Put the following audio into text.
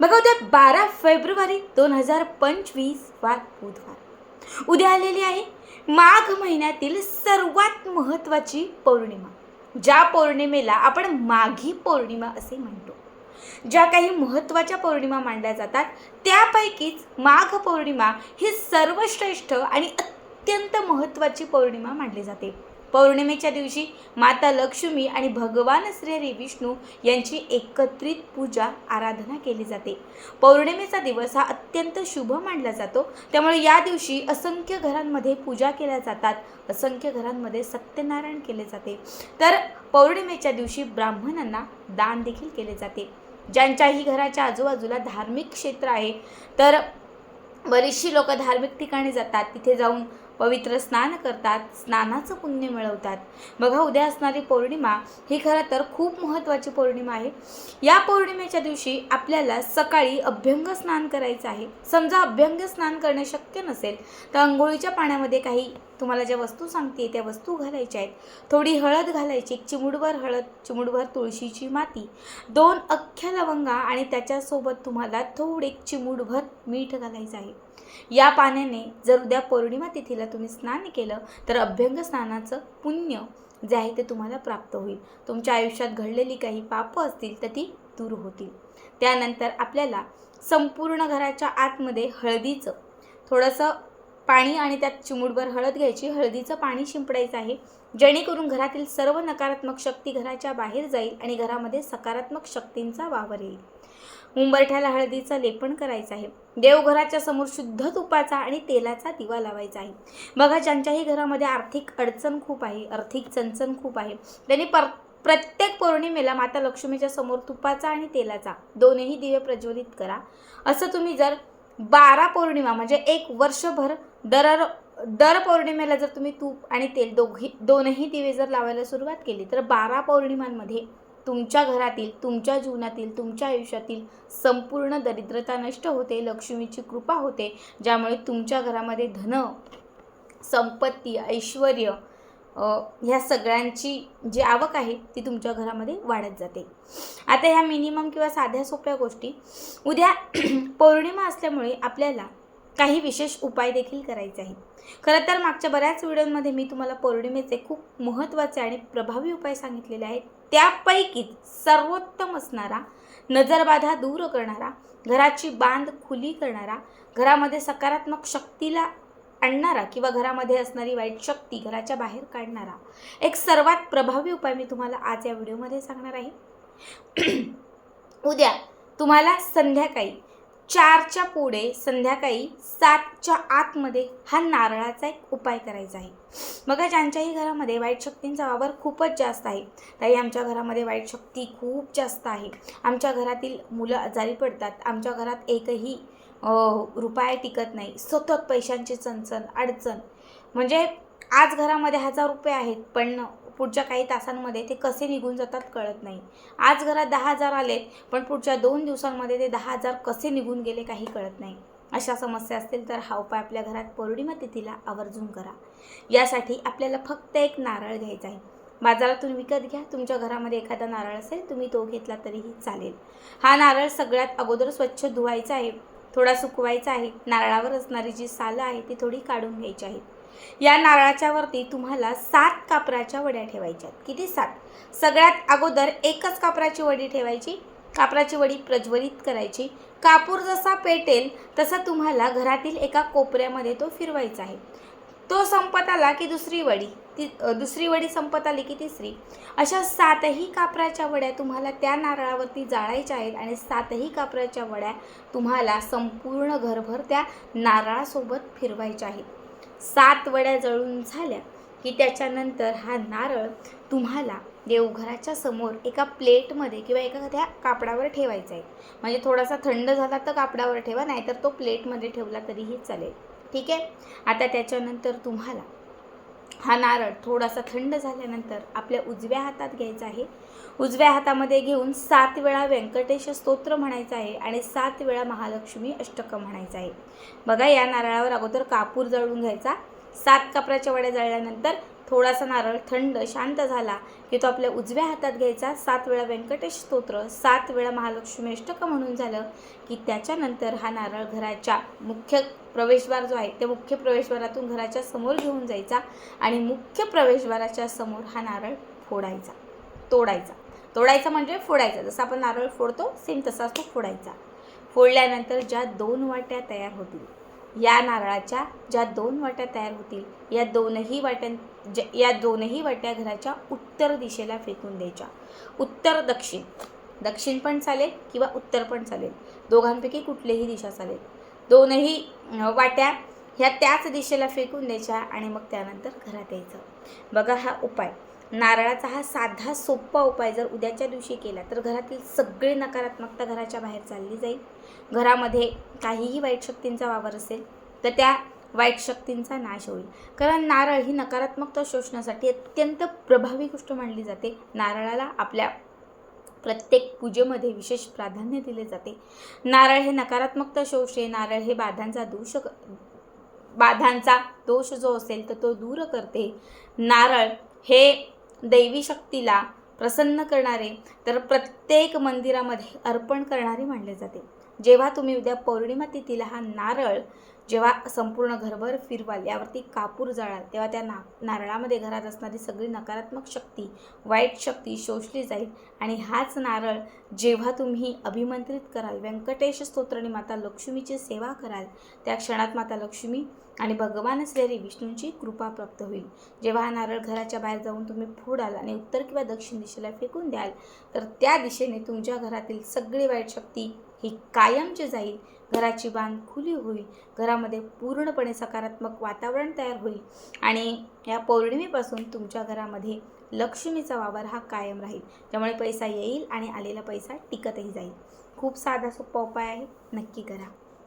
बघा उद्या बारा फेब्रुवारी दोन हजार पंचवीस वार बुधवार. उद्या आलेली आहे माघ महिन्यातील सर्वात महत्त्वाची पौर्णिमा ज्या पौर्णिमेला आपण माघी पौर्णिमा असे म्हणतो. ज्या काही महत्त्वाच्या पौर्णिमा मानल्या जातात त्यापैकीच माघ पौर्णिमा ही सर्वश्रेष्ठ आणि अत्यंत महत्त्वाची पौर्णिमा मानली जाते. पौर्णिमेच्या दिवशी माता लक्ष्मी आणि भगवान श्रीहरी विष्णू यांची एकत्रित पूजा आराधना केली जाते. पौर्णिमेचा दिवस हा अत्यंत शुभ मानला जातो. त्यामुळे या दिवशी असंख्य घरांमध्ये पूजा केल्या जातात. असंख्य घरांमध्ये सत्यनारायण केले जाते. तर पौर्णिमेच्या दिवशी ब्राह्मणांना दान देखील केले जाते. ज्यांच्याही घराच्या आजूबाजूला धार्मिक क्षेत्र आहे तर बरीचशी लोक धार्मिक ठिकाणी जातात. तिथे जाऊन पवित्र स्नान करतात स्नानाचं पुण्य मिळवतात. बघा उद्या असणारी पौर्णिमा ही खरं तर खूप महत्त्वाची पौर्णिमा आहे. या पौर्णिमेच्या दिवशी आपल्याला सकाळी अभ्यंग स्नान करायचं आहे. समजा अभ्यंग स्नान करणे शक्य नसेल तर अंघोळीच्या पाण्यामध्ये काही तुम्हाला ज्या वस्तू सांगते त्या वस्तू घालायच्या आहेत. थोडी हळद घालायची चिमुडभर हळद चिमुडभर तुळशीची माती दोन अख्ख्या लवंगा आणि त्याच्यासोबत तुम्हाला थोडे चिमुडभर मीठ घालायचं आहे. या पाण्याने जर उद्या पौर्णिमा तिथीला तुम्ही स्नान केलं तर अभ्यंग स्नानाचं पुण्य जे आहे ते तुम्हाला प्राप्त होईल. तुमच्या आयुष्यात घडलेली काही पापं असतील तर ती दूर होतील. त्यानंतर आपल्याला संपूर्ण घराच्या आतमध्ये हळदीचं थोडंसं पाणी आणि त्यात चिमुडभर हळद घ्यायची. हळदीचं पाणी शिंपडायचं आहे. जेणेकरून घरातील सर्व नकारात्मक शक्ती घराच्या बाहेर जाईल आणि घरामध्ये सकारात्मक शक्तींचा वावर येईल. उंबरठ्याला हळदीचं लेपन करायचं आहे. देवघराच्या समोर शुद्ध तुपाचा आणि तेलाचा दिवा लावायचा आहे. बघा ज्यांच्याही घरामध्ये आर्थिक अडचण खूप आहे आर्थिक चणचण खूप आहे त्यांनी पर प्रत्येक पौर्णिमेला माता लक्ष्मीच्या समोर तुपाचा आणि तेलाचा दोन्ही दिवे प्रज्वलित करा. असं तुम्ही जर बारा पौर्णिमा म्हणजे एक वर्षभर दर दर पौर्णिमेला जर तुम्ही तूप आणि तेल दोघी दोनही दिवे जर लावायला सुरुवात केली तर बारा पौर्णिमांमध्ये तुमच्या घरातील तुमच्या जीवनातील तुमच्या आयुष्यातील संपूर्ण दरिद्रता नष्ट होते लक्ष्मीची कृपा होते ज्यामुळे तुमच्या घरामध्ये धन संपत्ती ऐश्वर ह्या सगळ्यांची जी आवक आहे ती तुमच्या घरामध्ये वाढत जाते. आता ह्या मिनिमम किंवा साध्या सोप्या गोष्टी उद्या पौर्णिमा असल्यामुळे आपल्याला काही विशेष उपाय देखील करायचे आहेत. खरं तर मागच्या बऱ्याच व्हिडिओमध्ये मी तुम्हाला पौर्णिमेचे खूप महत्त्वाचे आणि प्रभावी उपाय सांगितलेले आहेत. त्यापैकीच सर्वोत्तम असणारा नजरबाधा दूर करणारा घराची बांध खुली करणारा घरामध्ये सकारात्मक शक्तीला आणणारा किंवा घरामध्ये असणारी वाईट शक्ती घराच्या बाहेर काढणारा एक सर्वात प्रभावी उपाय मी तुम्हाला आज या व्हिडिओमध्ये सांगणार आहे. उद्या तुम्हाला संध्याकाळी चारच्या पुढे संध्याकाळी सातच्या आतमध्ये हा नारळाचा एक उपाय करायचा आहे. बघा ज्यांच्याही घरामध्ये वाईट शक्तींचा वावर खूपच जास्त आहे ताई आमच्या घरामध्ये वाईट शक्ती खूप जास्त आहे. आमच्या घरातील मुलं आजारी पडतात आमच्या घरात एकही रुपया टिकत नाही. सतत पैशांची चणचण अडचण. म्हणजे आज घरामध्ये हजार रुपये आहेत पण पुढच्या काही तासांमध्ये ते कसे निघून जातात कळत नाही. आज घरात दहा हजार आलेत पण पुढच्या दोन दिवसांमध्ये ते दहा हजार कसे निघून गेले काही कळत नाही. अशा समस्या असतील तर हा उपाय आपल्या घरात पौर्णिमा तिथीला आवर्जून करा. यासाठी आपल्याला फक्त एक नारळ घ्यायचा आहे. बाजारातून विकत घ्या. तुमच्या घरामध्ये एखादा नारळ असेल तुम्ही तो घेतला तरीही चालेल. हा नारळ सगळ्यात अगोदर स्वच्छ धुवायचा आहे. थोडा सुकवायचा आहे. नारळावर असणारी जी सालं आहे ती थोडी काढून घ्यायची आहेत. या नारळाच्या वरती तुम्हाला सात कापराच्या वड्या ठेवायच्या आहेत. किती सात? सगळ्यात अगोदर एकच कापराची वडी ठेवायची. कापराची वडी प्रज्वलित करायची. कापूर जसा पेटेल तसा तुम्हाला घरातील एका कोपऱ्यामध्ये तो फिरवायचा आहे. तो संपत आला की दुसरी वडी. ती दुसरी वडी संपत आली की तिसरी. अशा सातही कापराच्या वड्या तुम्हाला त्या नारळावरती जाळायच्या आहेत आणि सातही कापराच्या वड्या तुम्हाला संपूर्ण घरभर त्या नारळासोबत फिरवायच्या आहेत. सात वड्या जळून झाल्या की त्याच्यानंतर हा नारळ तुम्हाला देवघराच्या समोर एका प्लेटमध्ये किंवा एखाद्या कापडावर ठेवायचा आहे. म्हणजे थोडासा थंड झाला तर कापडावर ठेवा नाहीतर तो प्लेटमध्ये ठेवला तरीही चालेल. ठीक आहे? आता त्याच्यानंतर तुम्हाला हा नारळ थोडासा थंड झाल्यानंतर आपल्या उजव्या हातात घ्यायचा आहे. उजव्या हातामध्ये घेऊन सात वेळा व्यंकटेश स्तोत्र म्हणायचं आहे आणि सात वेळा महालक्ष्मी अष्टकं म्हणायचं आहे. बघा या नारळावर अगोदर कापूर जळून घ्यायचा. सात कापराच्या वड्या जळल्यानंतर थोडासा नारळ थंड शांत झाला की तो आपल्या उजव्या हातात घ्यायचा. सात वेळा व्यंकटेश स्तोत्र सात वेळा महालक्ष्मी अष्टक म्हणून झालं की त्याच्यानंतर हा नारळ घराच्या मुख्य प्रवेशद्वार जो आहे त्या मुख्य प्रवेशद्वारातून घराच्या समोर घेऊन जायचा आणि मुख्य प्रवेशद्वाराच्या समोर हा नारळ फोडायचा तोडायचा. तोडायचा म्हणजे फोडायचा. जसं आपण नारळ फोडतो सेम तसाच तो फोडायचा. फोडल्यानंतर ज्या दोन वाट्या तयार होतील या नारळाच्या ज्या दोन वाट्या तयार होतील या दोनही वाट्यां ज या दोनही वाट्या घराच्या उत्तर दिशेला फेकून द्यायच्या. उत्तर दक्षिण. दक्षिण पण चालेल किंवा उत्तर पण चालेल. दोघांपैकी कुठलीही दिशा चालेल. दोनही वाट्या ह्या त्याच दिशेला फेकून द्यायच्या आणि मग त्यानंतर घरात यायचं. बघा हा उपाय. नारळाचा हा साधा सोपा उपाय जर उद्याच्या दिवशी केला तर घरातील सगळी नकारात्मकता घराच्या बाहेर चालली जाईल. घरामध्ये काहीही वाईट शक्तींचा वावर असेल तर त्या वाईट शक्तींचा नाश होईल. कारण नारळ ही नकारात्मकता शोषण्यासाठी अत्यंत प्रभावी गोष्ट मानली जाते. नारळाला आपल्या प्रत्येक पूजेमध्ये विशेष प्राधान्य दिले जाते. नारळ हे नकारात्मकता शोषे नारळ हे बाधांचा दोष बाधांचा दोष जो असेल तर तो दूर करते. नारळ हे दैवी शक्तीला प्रसन्न करणारे तर प्रत्येक मंदिरामध्ये अर्पण करणारे मानले जाते. जेव्हा तुम्ही उद्या पौर्णिमा तिथीला हा नारळ जेव्हा संपूर्ण घरभर फिरवाल यावरती कापूर जाळाल तेव्हा त्या ना नारळामध्ये घरात असणारी सगळी नकारात्मक शक्ती वाईट शक्ती शोषली जाईल. आणि हाच नारळ जेव्हा तुम्ही अभिमंत्रित कराल व्यंकटेश स्तोत्र आणि माता लक्ष्मीची सेवा कराल त्या क्षणात माता लक्ष्मी आणि भगवान असलेली विष्णूंची कृपा प्राप्त होईल. जेव्हा हा नारळ घराच्या बाहेर जाऊन तुम्ही फोडाल आणि उत्तर किंवा दक्षिण दिशेला फेकून द्याल तर त्या दिशेने तुमच्या घरातील सगळी वाईट शक्ती ही कायमची जाईल. घराची बांध खुली होईल. घरामध्ये पूर्णपणे सकारात्मक वातावरण तयार होईल. आणि या पौर्णिमेपासून तुमच्या घरामध्ये लक्ष्मीचा वावर हा कायम राहील. त्यामुळे पैसा येईल आणि आलेला पैसा टिकतही जाईल. खूप साधा सोपा उपाय आहे. नक्की करा.